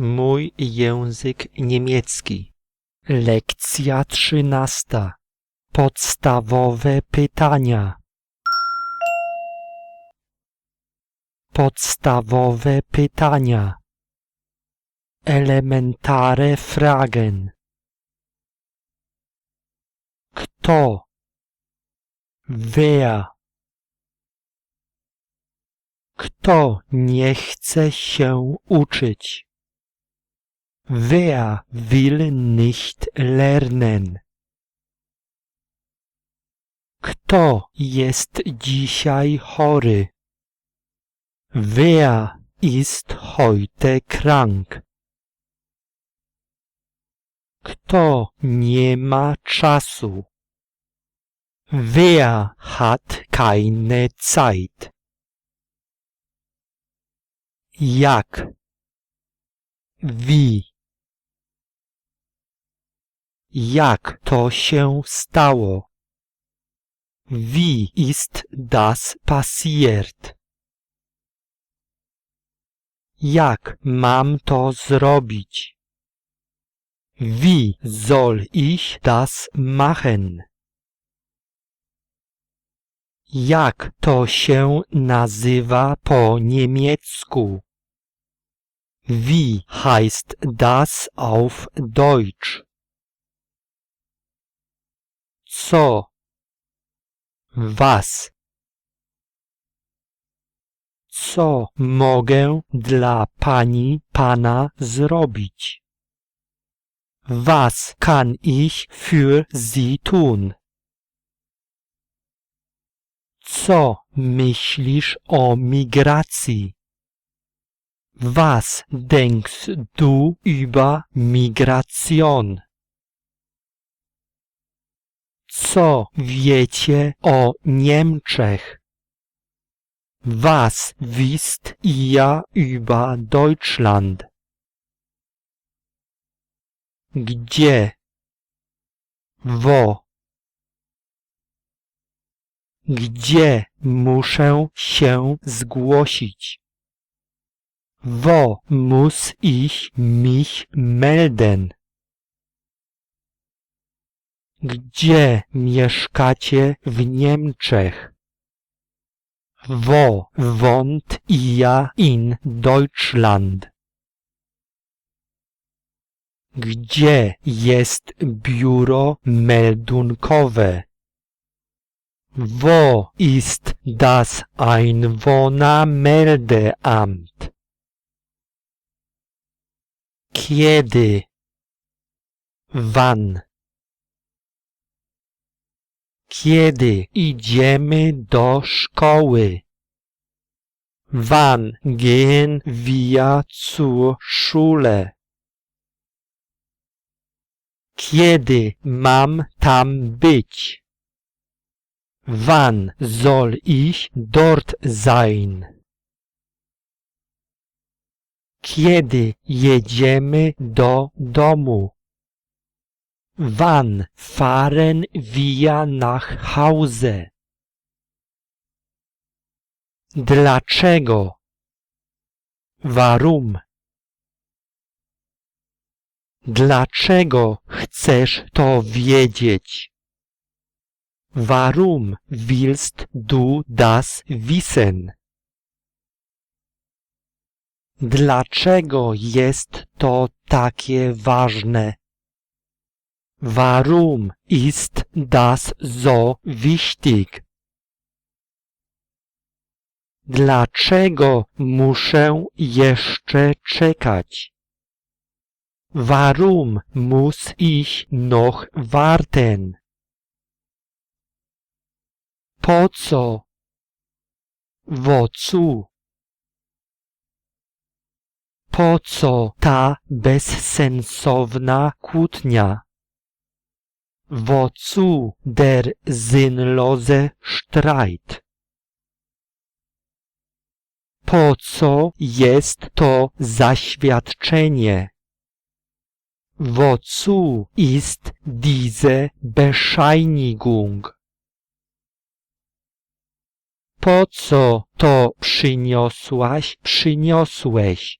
mój język niemiecki. Lekcja trzynasta. Podstawowe pytania. Podstawowe pytania. Elementare Fragen. Kto? Wer? Kto nie chce się uczyć? Wer will nicht lernen? Kto jest dzisiaj chory? Wer ist heute krank? Kto nie ma czasu? Wer hat keine Zeit? Jak? Wie? Jak to się stało? Wie ist das passiert? Jak mam to zrobić? Wie soll ich das machen? Jak to się nazywa po niemiecku? Wie heißt das auf Deutsch? Co? Was? Co mogę dla pani pana zrobić? Was kann ich für Sie tun? Co myślisz o migracji? Was denkst du über Migration? Co wiecie o Niemczech? Was wisst ihr über Deutschland? Gdzie? Wo? Gdzie muszę się zgłosić? Wo muss ich mich melden? Gdzie mieszkacie w Niemczech? Wo wohnt ihr in Deutschland? Gdzie jest biuro meldunkowe? Wo ist das Einwohnermeldeamt? Kiedy? Wann? Kiedy idziemy do szkoły? Wann gehen wir zur Schule? Kiedy mam tam być? Wann soll ich dort sein? Kiedy jedziemy do domu? Wann fahren wir nach Hause? Dlaczego? Warum? Dlaczego chcesz to wiedzieć? Warum willst du das wissen? Dlaczego jest to takie ważne? Warum ist das so wichtig? Dlaczego muszę jeszcze czekać? Warum muss ich noch warten? Po co? Wozu? Po co ta bezsensowna kłótnia? Wozu der sinnlose Streit? Po co jest to zaświadczenie? Wozu ist diese Bescheinigung? Po co to przyniosłaś, przyniosłeś?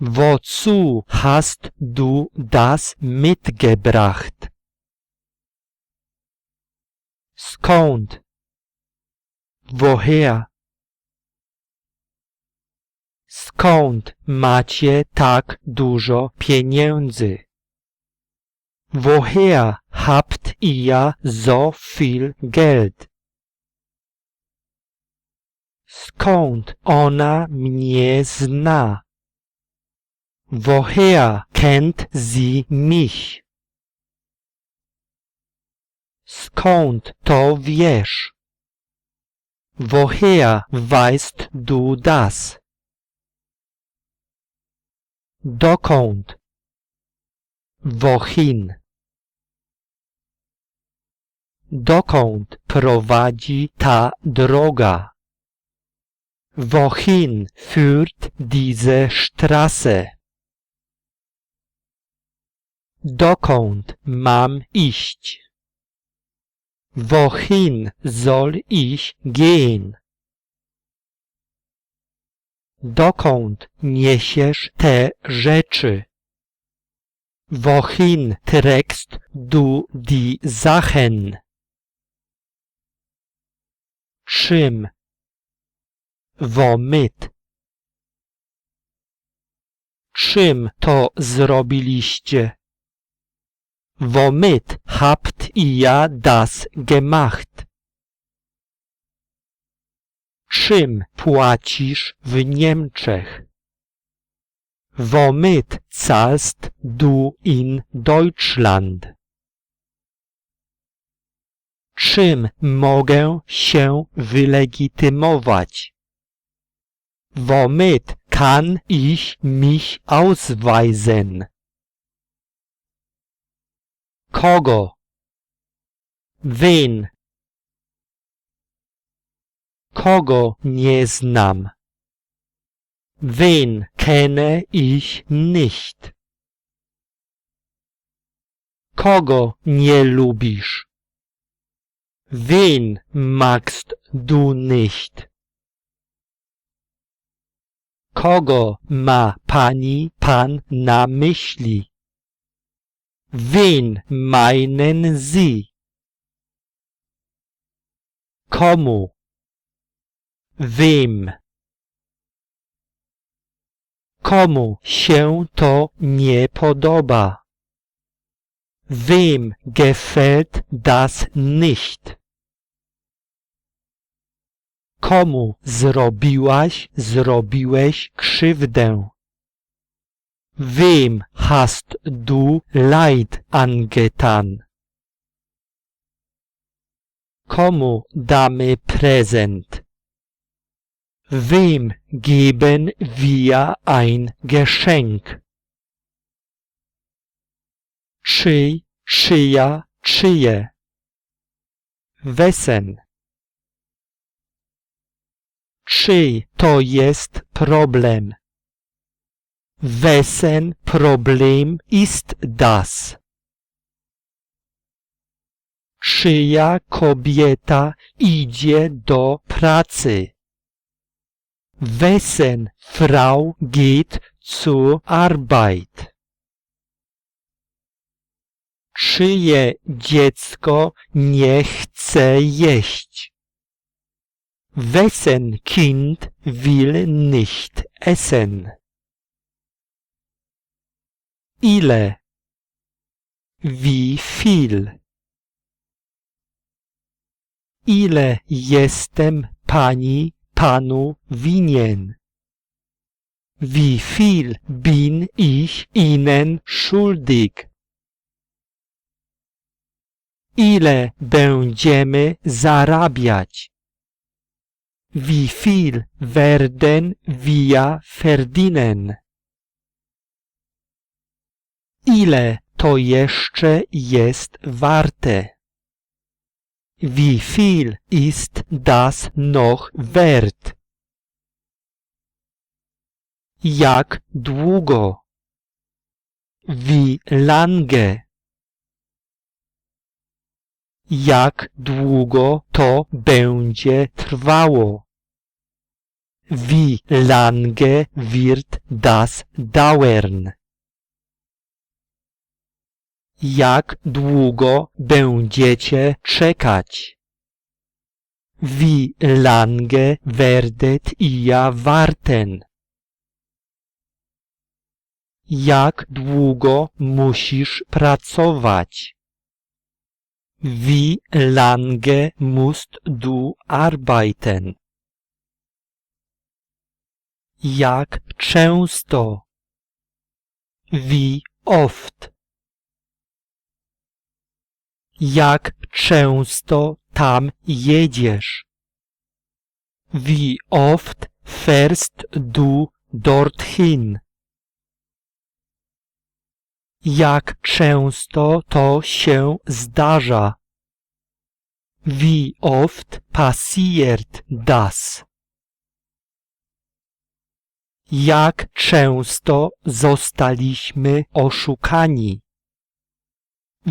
Wozu hast du das mitgebracht? Skąd? Woher? Skąd macie tak dużo pieniędzy? Woher habt ihr so viel Geld? Skąd ona mnie zna? Woher kennt sie mich? Skąd to wiesz? Woher weißt du das? Dokąd? Wohin? Dokąd prowadzi ta droga? Wohin führt diese Straße? Dokąd mam iść? Wohin soll ich gehen? Dokąd niesiesz te rzeczy? Wohin trägst du die Sachen? Czym? Womit? Czym to zrobiliście? Womit habt ihr das gemacht? Czym płacisz w Niemczech? Womit zahlst du in Deutschland? Czym mogę się wylegitymować? Womit kann ich mich ausweisen? Kogo? Wen? Kogo nie znam? Wen kenne ich nicht? Kogo nie lubisz? Wen magst du nicht? Kogo ma pani pan na myśli? Wen meinen Sie? Komu? Wem? Komu się to nie podoba? Wem gefällt das nicht? Komu zrobiłaś, zrobiłeś krzywdę? Wem hast du Leid angetan? Komu damy prezent? Wem geben wir ein Geschenk? Czyj, czyja, czyje? Wesen. Czyj to jest problem? Wessen Problem ist das? Czyja kobieta idzie do pracy? Wessen Frau geht zur Arbeit? Czyje dziecko nie chce jeść? Wessen Kind will nicht essen? Ile? Wie viel? Ile jestem pani, panu winien? Wie viel bin ich ihnen schuldig? Ile będziemy zarabiać? Wie viel werden wir verdienen? Ile to jeszcze jest warte? Wie viel ist das noch wert? Jak długo? Wie lange? Jak długo to będzie trwało? Wie lange wird das dauern? Jak długo będziecie czekać? Wie lange werdet ihr warten? Jak długo musisz pracować? Wie lange musst du arbeiten? Jak często? Wie oft? Jak często tam jedziesz? Wie oft fährst du dorthin? Jak często to się zdarza? Wie oft passiert das? Jak często zostaliśmy oszukani?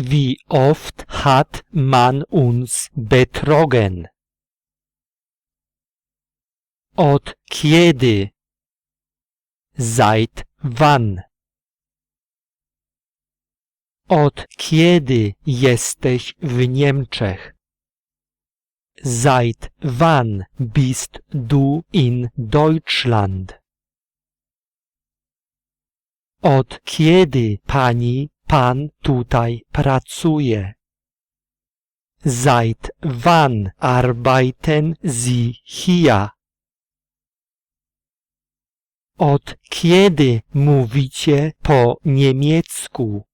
Wie oft hat man uns betrogen? Od kiedy? Seit wann? Od kiedy jesteś w Niemczech? Seit wann bist du in Deutschland? Od kiedy pani, pan tutaj pracuje? Seit wann arbeiten Sie hier? Od kiedy mówicie po niemiecku?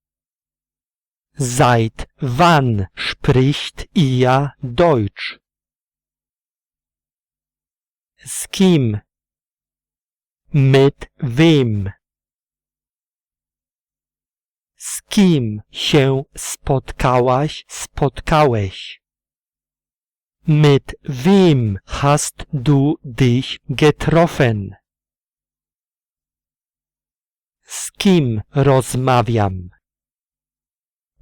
Seit wann spricht ihr Deutsch? Z kim? Mit wem? Z kim się spotkałaś, spotkałeś? Mit wem hast du dich getroffen? Z kim rozmawiam?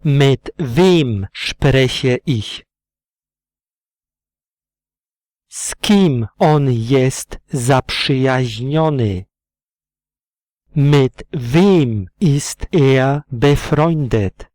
Mit wem spreche ich? Z kim on jest zaprzyjaźniony? Mit wem ist er befreundet?